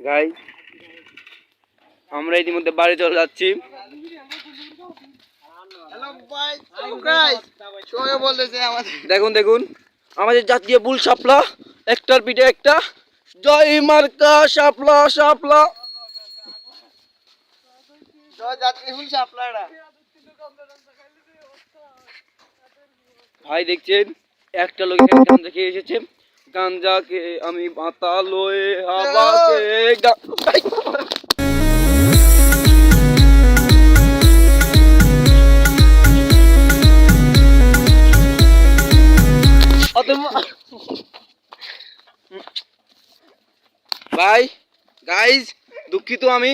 গাই আমরা ইতিমধ্যে বাড়ি চলে যাচ্ছি। দেখুন দেখুন। আমাদের জাতীয় বুল সাপলা একটার পিঠে একটা। জয় মার্কা সাপলা সাপলা ভাই দেখছেন? একটা লোক গাঞ্জা খেয়ে এসেছে। গাঞ্জা খেয়ে আমি মাথা লয়ে হাওয়া খেয়ে গা- ভাই! ভাই গাইজ দুঃখিত আমি